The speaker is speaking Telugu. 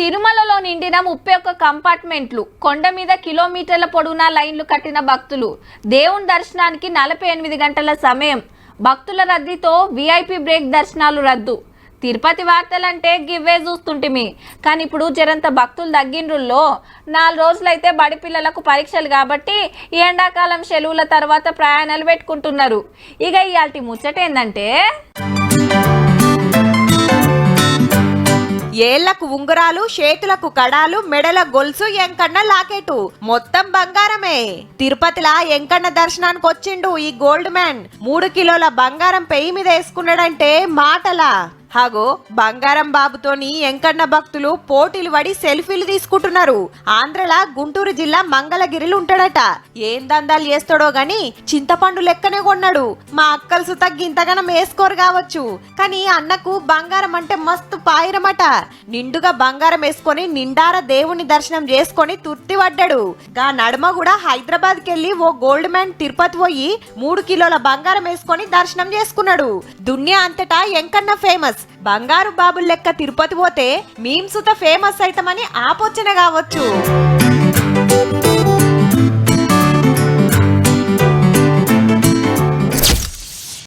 తిరుమలలో నిండిన ముప్పై ఒక్క కంపార్ట్మెంట్లు కొండ మీద కిలోమీటర్ల పొడవునా లైన్లు కట్టిన భక్తులు. దేవుని దర్శనానికి నలభై ఎనిమిది గంటల సమయం. భక్తుల రద్దీతో విఐపి బ్రేక్ దర్శనాలు రద్దు. తిరుపతి వార్తలంటే గివ్వే చూస్తుంటిమి. కానీ ఇప్పుడు జరంత భక్తులు తగ్గిండ్రుల్లో నాలుగు రోజులైతే బడి పిల్లలకు పరీక్షలు కాబట్టి ఈ ఎండాకాలం సెలవుల తర్వాత ప్రయాణాలు పెట్టుకుంటున్నారు. ఇక ఇవాటి ముచ్చట ఏంటంటే ఏళ్ళకు ఉంగరాలు చేతులకు కడాలు మెడల గొలుసు ఎంకన్న లాకెటు. మొత్తం బంగారమే. తిరుపతిలా ఎంకన్న దర్శనానికి వచ్చిండు ఈ గోల్డ్ మ్యాన్. మూడు కిలోల బంగారం పెయి మీద వేసుకున్నాడంటే మాటలా. హాగో బంగారం బాబుతోని ఎంకన్న భక్తులు పోటీలు పడి సెల్ఫీలు తీసుకుంటున్నారు. ఆంధ్రలా గుంటూరు జిల్లా మంగళగిరిలు ఉంటాడట. ఏం దందాలు చేస్తాడో గాని చింతపండు లెక్కనే కొన్నాడు. మా అక్కలు సుత గింతగనం వేసుకోరు కావచ్చు. కానీ అన్నకు బంగారం అంటే మస్తు పాయిరమట. నిండుగా బంగారం వేసుకొని నిండార దేవుని దర్శనం చేసుకొని తుర్తి పడ్డాడు. గా నడుమ కూడా హైదరాబాద్ వెళ్ళి ఓ గోల్డ్ మ్యాన్ తిరుపతి పోయి మూడు కిలోల బంగారం వేసుకొని దర్శనం చేసుకున్నాడు. దునియా అంతటా ఎంకన్నా ఫేమస్. ఫేమస్. బంగారు బాబు లెక్క తిరుపతి పోతే మీమ్స్ ఫేమస్ అయితమని ఆపోచన కావచ్చు.